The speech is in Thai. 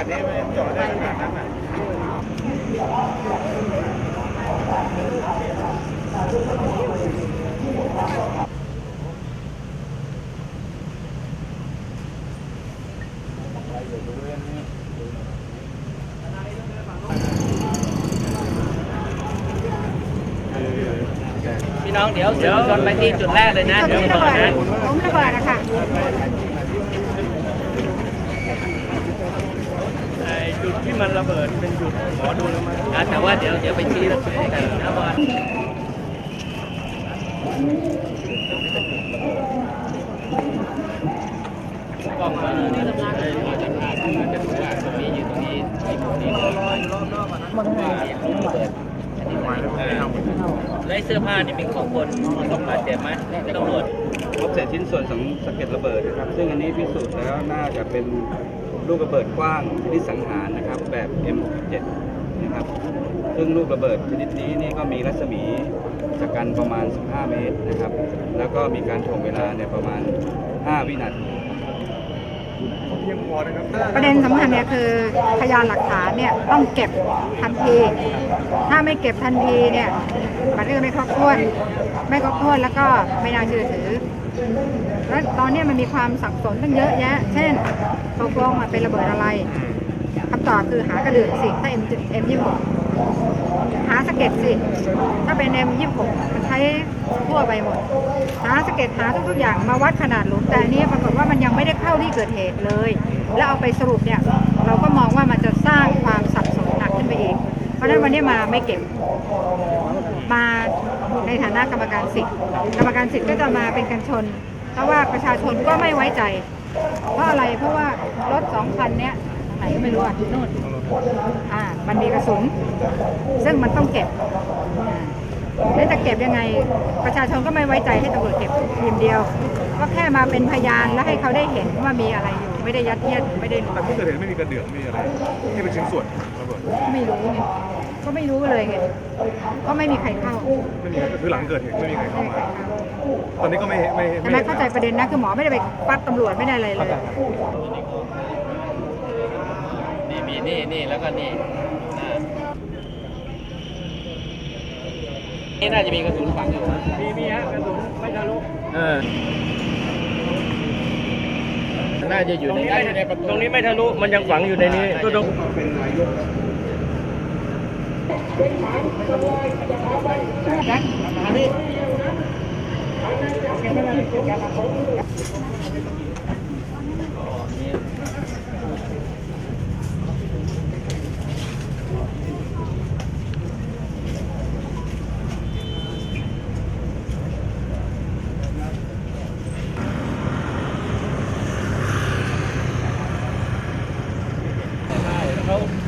นาดนี้มันเจาะได้ขนาดนั้นอะพี่น้องเดี๋ยวสื่อมวลชนไปที่จุดแรกเลยนะจุดเดี๋ยวที่บระอกเบิดนะผมระเบิดอะค่ะ ไอ้ จุดที่มันระเบิดเป็นจุดหมอดูแล้วมั้ยอะแต่ว่าเดี๋ยวเดี๋ยวไปชี้แล้วช่วยกันนะบอลกล้องมาเนี่ยจะพาจะพาขึ้นมาจะดูว่าตรงนี้อยู่ตรงนี้ไอ้ตรงนี้เลยมันเปิดแล้วไอ้เสื้อผ้านี่เป็นของคนต้องบาดเจ็บไหมตำรวจพบเศษชิ้นส่วนของสะเก็ดระเบิดนะครับ ซึ่งอันนี้พิสูจน์แล้วน่าจะเป็น ลูกระเบิดกว้างชนิดสังหารนะครับแบบ M7 นะครับ ซึ่งลูกระเบิดชนิดนี้นี่ก็มีรัศมีจากกันประมาณ 15 เมตรนะครับ แล้วก็มีการถ่วงเวลาเนี่ยประมาณ 5 วินาทีเพียงพอนะครับประเด็นสำคัญเนี่ยคือพยานหลักฐานเนี่ยต้องเก็บทันที ถ้าไม่เก็บทันทีเนี่ยมันก็จะไม่ครบถ้วน ไม่ครบถ้วนแล้วก็ไม่น่าเชื่อถือ แล้วตอนเนี้ยมันมีความสับสนตั้งเยอะแยะ เช่น ตกลงมันเป็นระเบิดอะไรคำตอบคือหากระดือสิถ้า M M ยี่หกหาสะเก็ดสิ ถ้าเป็น M ยี่หกมันใช้ทั่วไปหมด หาสะเก็ดหาทุกๆอย่างมาวัดขนาดหลุมแต่อันนี้ปรากฏว่ามันยังไม่ได้เข้าที่เกิดเหตุเลย แล้วเอาไปสรุปเนี่ย เราก็มองว่ามันจะสร้างความสับสนหนักขึ้นไปอีก เพราะฉะนั้นวันนี้มาไม่เก็บมาในฐานะกรรมการสิทธิ์กรรมการสิทธิ์ก็จะมาเป็นกันชน เพราะว่าประชาชนก็ไม่ไว้ใจ เพราะอะไรเพราะว่ารถสองคันเนี้ยไหนก็ไม่รู้อะนู่นอ่ามันมีกระสุน ซึ่งมันต้องเก็บ แล้วจะเก็บยังไง ประชาชนก็ไม่ไว้ใจให้ตำรวจเก็บทีมเดียว ก็แค่มาเป็นพยานแล้วให้เขาได้เห็นว่ามีอะไรอยู่ ไม่ได้ยัดเยียดไม่ได้แต่ที่เกิดเหตุไม่มีกระเดื่องไม่มีอะไรที่เป็นชิ้นส่วนระเบิดไม่รู้ไงก็ไม่รู้เลยไงก็ไม่มีใครเข้าไม่มีก็คือหลังเกิดเหตุไม่มีใครเข้ามา ตอนนี้ก็ไม่ไม่ใช่ไหมเข้าใจประเด็นนะคือหมอไม่ได้ไปปัดตำรวจไม่ได้อะไรเลย นี่มีนี่นี่แล้วก็นี่อ่า นี่น่าจะมีกระสุนฝังอยู่ มีมีฮะกระสุนไม่ทะลุเออ น่าจะอยู่ในในประตูตรงนี้ไม่ทะลุ มันยังฝังอยู่ในนี้ก็ต้องนะ help